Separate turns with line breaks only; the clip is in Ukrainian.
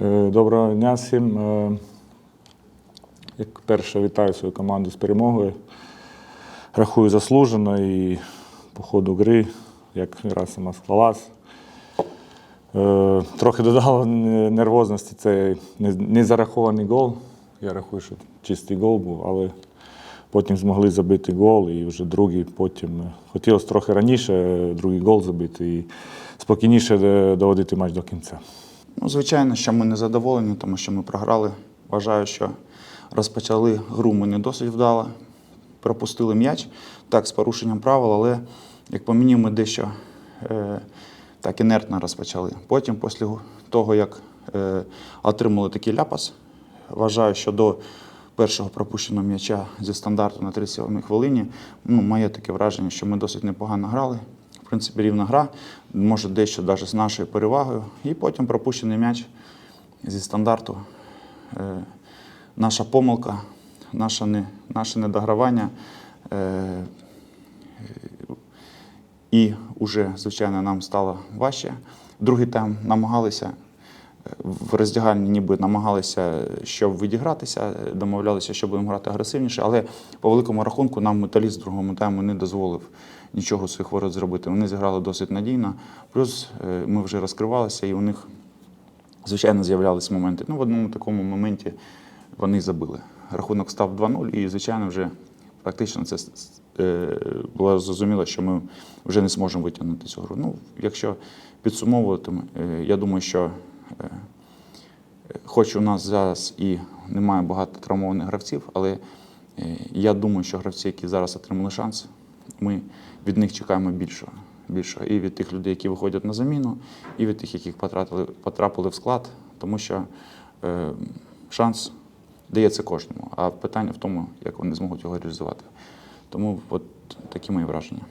Е, Доброго дня всім. Е, Як перше вітаю свою команду з перемогою. Рахую заслужено і по ходу гри, як гра сама склалась. Е, Трохи додало нервозності це не- незарахований гол. Я рахую, що чистий гол був, але потім змогли забити гол і вже другий потім. Хотілося трохи раніше другий гол забити і спокійніше доводити матч до кінця.
Ну, звичайно, що ми не задоволені, тому що ми програли. Вважаю, що розпочали гру ми не досить вдало, пропустили м'яч, так, з порушенням правил, але, як по мені, ми дещо е, так інертно розпочали. Потім, після того, як е, отримали такий ляпас, вважаю, що до першого пропущеного м'яча зі стандарту на 37 хвилині, ну, моє таке враження, що ми досить непогано грали. Принципі, рівна гра, може дещо навіть з нашою перевагою. І потім пропущений м'яч зі стандарту. Е, наша помилка, наше, не, наше недогравання. Е, і вже, звичайно, нам стало важче. Другий тайм намагалися в роздягальні, ніби намагалися, щоб відігратися, домовлялися, що будемо грати агресивніше, але по великому рахунку нам металіст другому тайму не дозволив нічого своїх ворот зробити. Вони зіграли досить надійно. Плюс е, ми вже розкривалися, і у них, звичайно, з'являлися моменти. Ну, в одному такому моменті вони забили. Рахунок став 2-0, і, звичайно, вже практично це е, було зрозуміло, що ми вже не зможемо витягнути цю гру. Ну, якщо підсумовувати, е, я думаю, що хоч у нас зараз і немає багато травмованих гравців, але е, я думаю, що гравці, які зараз отримали шанс, ми від них чекаємо більшого. більшого. І від тих людей, які виходять на заміну, і від тих, які потрапили, потрапили в склад, тому що е, шанс дається кожному. А питання в тому, як вони зможуть його реалізувати. Тому от такі мої враження.